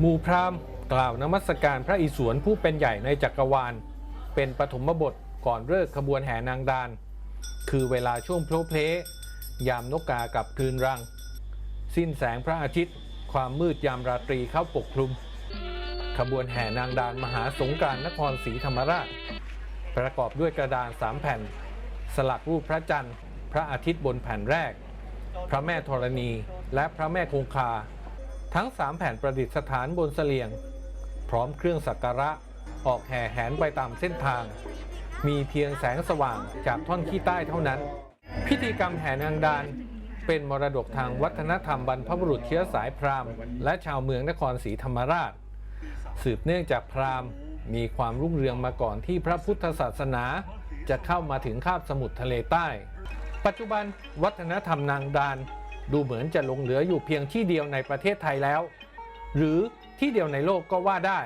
หมู่พราหมณ์กล่าวนมัสการพระอิศวรผู้เป็นใหญ่ในจักรวาล เป็นปฐมบทก่อนเลิกขบวนแห่นางดาน คือเวลาช่วงโพลเพลยามนกกากลับคืนรัง สิ้นแสงพระอาทิตย์ ความมืดยามราตรีเข้าปกคลุม ขบวนแห่นางดานมหาสงกานต์นครศรีธรรมราช ประกอบด้วยกระดานสามแผ่น สลักรูปพระจันทร์ พระอาทิตย์บนแผ่นแรก พระแม่ธรณี และพระแม่คงคา ทั้งสามแผ่นประดิษฐานบนเสลียง พร้อมเครื่องสักการะออกแห่แหนไปตามเส้นทาง มีเพียงแสงสว่างจากท่อนขี้ใต้เท่านั้น พิธีกรรมแห่นางดานเป็นมรดกทางวัฒนธรรมบรรพบุรุษเชื้อสายพราหมณ์และชาวเมืองนครศรีธรรมราช สืบเนื่องจากพราหมณ์มีความรุ่งเรืองมาก่อนที่พระพุทธศาสนา จะเข้ามาถึงคาบสมุทรทะเลใต้ ปัจจุบันวัฒนธรรมนางดาน ดูเหมือนจะหลงเหลืออยู่เพียงที่เดียวในประเทศไทยแล้ว หรือที่เดียวในโลกก็ว่าได้